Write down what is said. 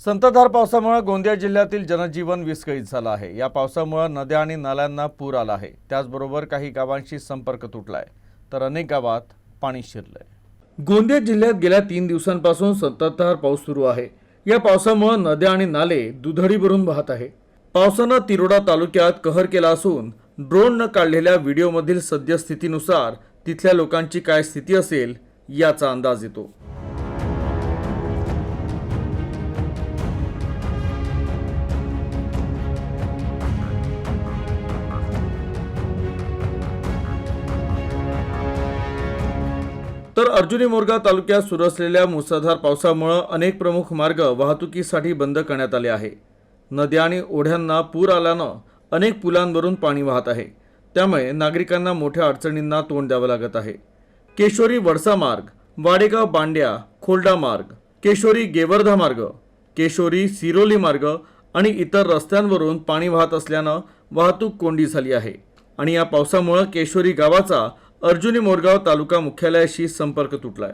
संततधार पावसामुळे गोंदिया जिल्ह्यातील जनजीवन विस्कळीत झालं आहे. या पावसामुळे नद्या आणि नाल्यांना पूर आला आहे. त्याचबरोबर काही गावांशी संपर्क तुटलाय. तर अनेक गावात पाणी शिरलंय. गोंदिया जिल्ह्यात गेल्या तीन दिवसांपासून संततधार पाऊस सुरू आहे. या पावसामुळे नद्या आणि नाले दुधडी भरून वाहत आहे. पावसानं तिरोडा तालुक्यात कहर केला असून ड्रोननं काढलेल्या व्हिडिओमधील सद्यस्थितीनुसार तिथल्या लोकांची काय स्थिती असेल याचा अंदाज येतो. तर अर्जुनी मोरगाव तालुक्यात सुरू असलेल्या मुसळधार पावसामुळं अनेक प्रमुख मार्ग वाहतुकीसाठी बंद करण्यात आले आहे. नद्या आणि ओढ्यांना पूर आल्यानं अनेक पुलांवरून पाणी वाहत आहे. त्यामुळे नागरिकांना मोठ्या अडचणींना तोंड द्यावं लागत आहे. केशोरी वडसा मार्ग वाडेगाव बांड्या खोलडा मार्ग केशोरी गेवर्धा मार्ग केशोरी सिरोली मार्ग आणि इतर रस्त्यांवरून पाणी वाहत असल्यानं वाहतूक कोंडी झाली आहे. आणि या पावसामुळं केशोरी गावाचा अर्जुनी मोरगाव तालुका मुख्यालयाशी संपर्क तुटलाय.